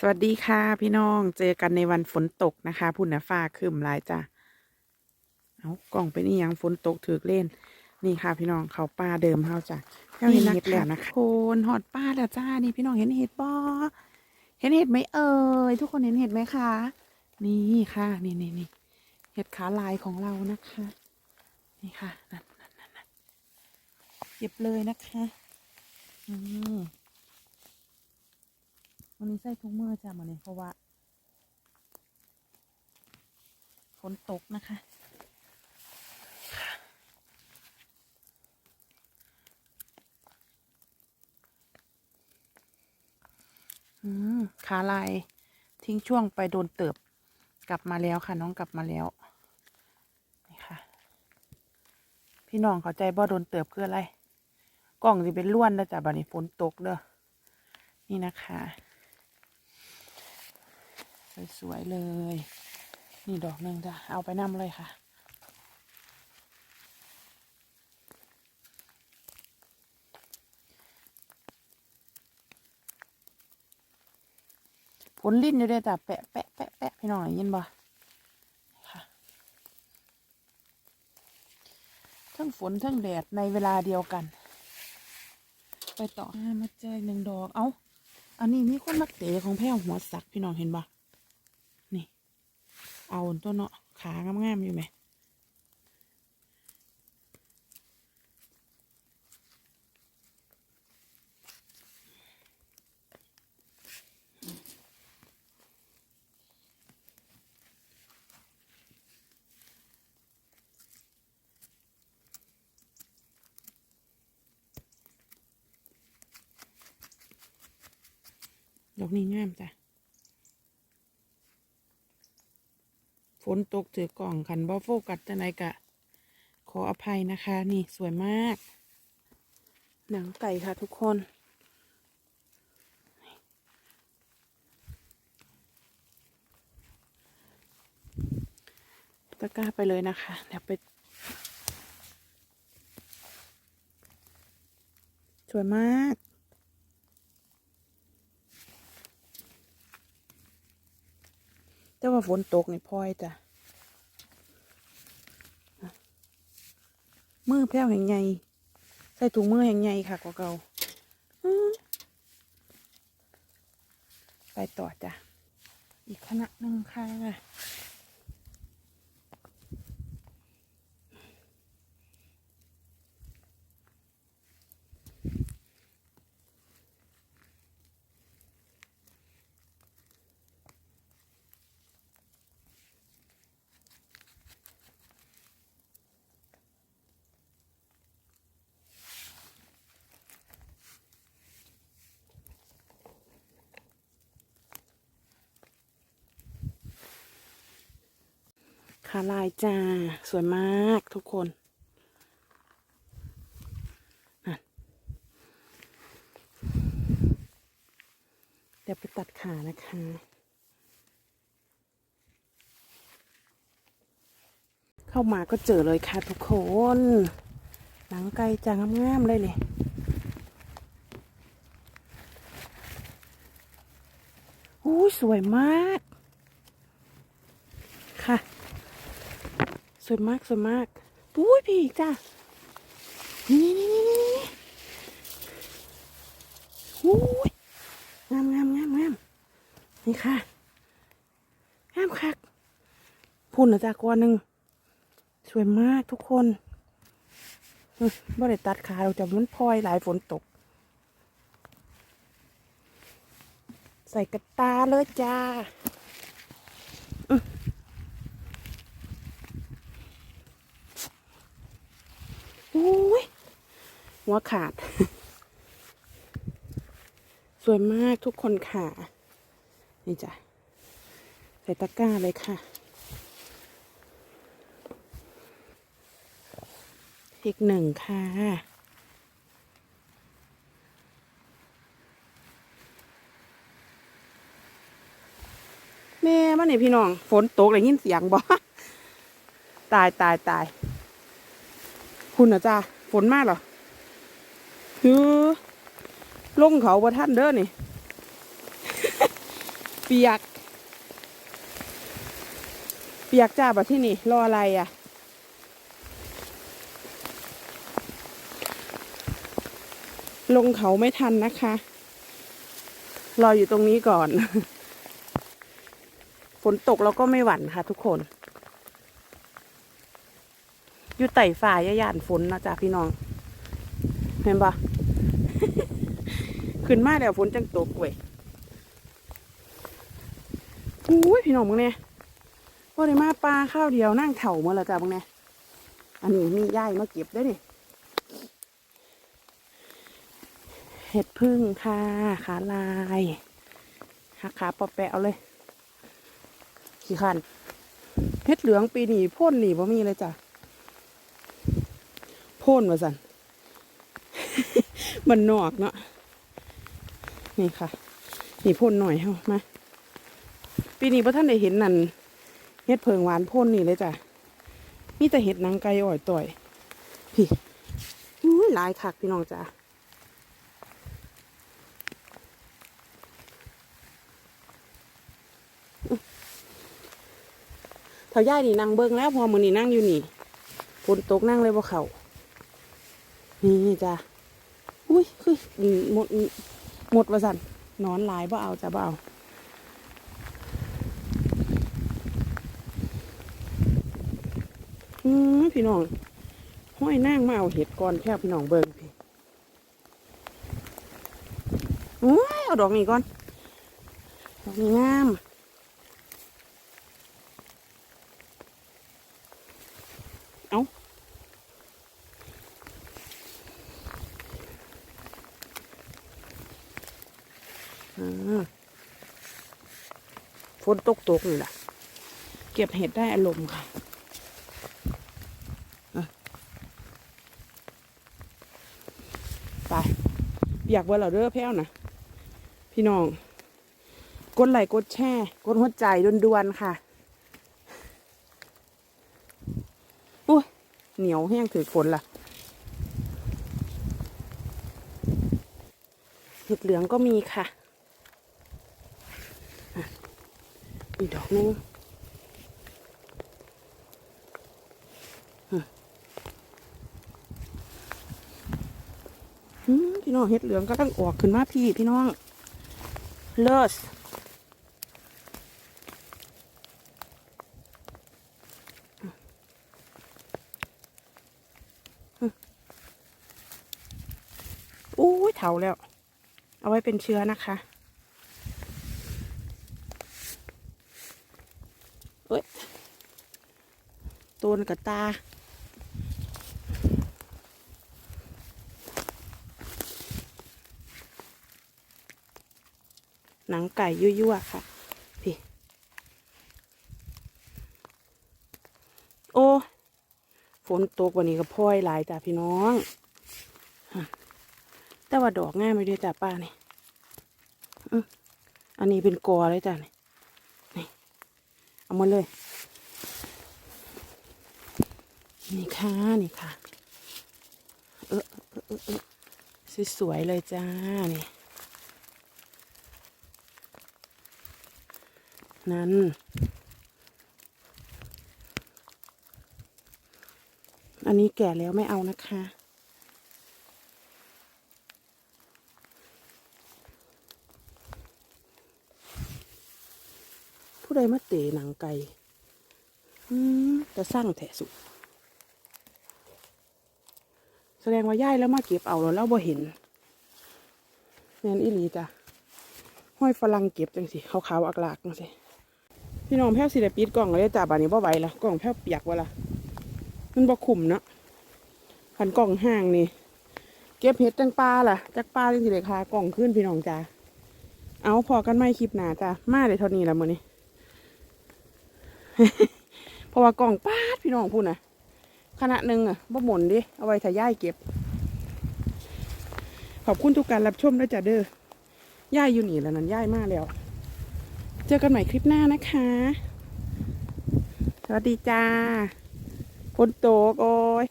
สวัสดีค่ะพี่น้องเจอกันในวันฝนตกนะคะพุ่นนะฟ้าครึมหลายจ้ะเอากล่องเป็นอีหยังฝนตกถือเล่น นี่ค่ะ พี่น้องเขาป้าเดิมเฮาจ้ะเจ้าเห็นนักแล้วนะคะโคนหอดป้าแล้วจ้านี่พี่น้องเห็นเห็ดบ่เห็นเห็ดไหมเอ่ยทุกคนเห็นเห็ดไหมคะนี่ค่ะนี่นี่นี่เห็ดขาลายของเรานะคะ นี่ค่ะนั่นนั่นนั่นนั่นเก็บเลยนะคะ อืม วันนี้ใส่ถุงมือจ้ะมันนี้เพราะว่าฝนตกนะคะ อืมขาลายทิ้งช่วงไปโดนเติบกลับมาแล้วค่ะ น้องกลับมาแล้วนี่ค่ะ พี่น้องเข้าใจบ่โดนเติบคืออะไร กล่องจะเป็นล้วนแล้วจ้ะบัดนี้ฝนตกเด้อนี่นะคะ สวยๆเลย นี่ดอกหนึ่งจ้ะ เอาไปนำเลยค่ะผลลิ้นอยู่เลยจ้ะแปะแปะแปะแปะพี่น้องยินบ่ค่ะทั้งฝนทั้งแดดในเวลาเดียวกัน ไปต่อมาเจอหนึ่งดอก เอาอันนี้มีคนมักเตะของแพ้วหัวสักพี่น้องเห็นปะนี่ เอาตัวเนาะขางามๆอยู่ไหมดอกนี้งามจ้ะ ฝนตกถือกล่องขันบ่โฟกัสจะไหนกะ ขออภัยนะคะ นี่สวยมาก หนังไก่ค่ะทุกคน ตะกร้าไปเลยนะคะ เดี๋ยวไป สวยมาก แต่ว่าฝนตกนี่พลอยจ้ะมือแพ้วแห่งใหญ่ใส่ถุงมือแห่งใหญ่ค่ะกว่าเก่าไปต่อจ้ะ อีกคณะหนึ่งค่ะาลายจ้าสวยมากทุกคนเดี๋ยวไปตัดขานะคะ เข้ามาก็เจอเลยค่ะทุกคน หนังไก่จางงามๆเลยเนี่ยอู้สวยมาก ค่ะ สวยมากสวยมากปุ้ยพี่อีกจ้ะนี่นี่นี่นี่นี่อุ้ยงามงามงามงามนี่ค่ะงามคักพุ่นนะจ้ะกว่าหนึ่งสวยมากทุกคนอืมบ่ได้ตัดขาเราจะมันพลอยหลายฝนตก ใส่กระตาเลยจ้า อุ้ย หัวขาด สวยมากทุกคนค่ะ นี่จ้ะ ใส่ตะกร้าเลยค่ะ อีกหนึ่งค่ะแม่มาเนี่ยพี่น้อง ฝนตกเลยยินเสียงบ่ตายตายตาย คุณนะจ้าฝนมากเหรอ ฮือลงเขาประท่านเด้อนี่เปียก เปียกจ้าบัดที่นี่ รออะไรอะ ลงเขาไม่ทันนะคะ รออยู่ตรงนี้ก่อน ฝนตกเราก็ไม่หวั่นค่ะทุกคน อยู่ไต่ฝ่ายย่านฝนนะจ๊ะพี่น้อง เห็นปะ ขึ้นมาแล้วฝนจังตกเว้ยอุ้ยพี่น้องมึงเนี่ยว่าได้มาปลาข้าวเดียวนั่งเถ่ามาแล้วจ้ะมึงเนี่ยอันนี้มีย่ายมาเก็บได้ดิเห็ดพึ่งค่ะขาลายหักขาปอแปะเอาเลยขี้ขันเห็ดเหลืองปีนี้พ่นหนีบ่มีเลยจ้ะพ่นมาสันมันนอกเนาะ นี่ค่ะ นี่พ่นหน่อยเฮามาปีนี้พ่ท่านได้เห็นนั่นเห็ดเพิงหวานพ่นนี่เลยจ้ะมีแต่เห็ดนังไก่อ่อยต่อย พี่อุ้ยหลายคักพี่น้องจ้ะเท่าย่ายนี่นั่งเบิ้งแล้วพอมือนี่นั่งอยู่นี่ฝนตกนั่งเลยบ่เขานี่จ้ะอุ้ยคืออืมหมด หมดประสันนอนหลายบ่เอาจะบ่เอาอืมพี่น้องห้อยนั่งมาเอาเห็ดก่อนแค่พี่น้องเบิ่งพี่โอ้ยเอาดอกนี้ก่อนดอกนี้งาม เอาอ่า ฝนตกตกๆนี่ะ เก็บเห็ดได้อารมณ์ค่ะไปอยากเบอร์เราเด้อแพ้วนะพี่น้อง กดไลค์กดแชร์กดหัวใจด่วนๆค่ะอุ้ยเหนียวแห้งถือฝนล่ะเห็ดเหลืองก็มีค่ะ อีกดอกนึงพี่น้องเห็ดเหลืองก็ต้องออกขึ้นมาพี่พี่น้อง เลิศอู้ยเถาแล้ว เอาไว้เป็นเชื้อนะคะ เอ้ยตัวนึงกับตา หนังไก่ยั่วๆค่ะ พี่ โอ้ ฝนตกวันนี้ก็พลอยหลายจ้ะพี่น้อง แต่ว่าดอกง่ายไม่ด้วยจ้ะป้านี่ยอันนี้เป็นกอเลยจ้ะนี่นี่ เอามาเลย นี่ค่ะ นี่ค่ะเออเออเออเออสวยๆเลยจ้า นี่ นั้นอันนี้แก่แล้วไม่เอานะคะ ผู้ ใดมาเตะหนังไก่อืมจะสร้างแถสุแสดงว่าย่ายแล้วมาเก็บเอาแล้วเราบ่เห็นแม่นอีหลีจ้ะห้อยฝรั่งเก็บจังสิขาวๆอักลากจังสิพี่น้องแพ้วสิได้ปิดกล่องเลยจ้าบานนี้บ่ไหวละกล่องแพ้วเปียกวะละมันบ่ขุ่มเนาะขันกล่องห่างนี่เก็บเห็ดจังปลาล่ะจักปลาจังสิเลยคากล่องขึ้นพี่น้องจ้าเอาพอกันไม่คลิปหนาจ้ามาเลยเท่านี้ละมือนี้ เพราะว่ากล่องปาดพี่น้องพูดนะขณะหนึ่งอะบ่หมนดิ เอาไว้ถ่ายย่ายเก็บ ขอบคุณทุกการรับชมด้วยจ้าเด้อย่ายอยู่นี่แล้วนั้นย่ายมากแล้ว เจอกันใหม่คลิปหน้านะคะ สวัสดีจ้าฝนตกโอ้ย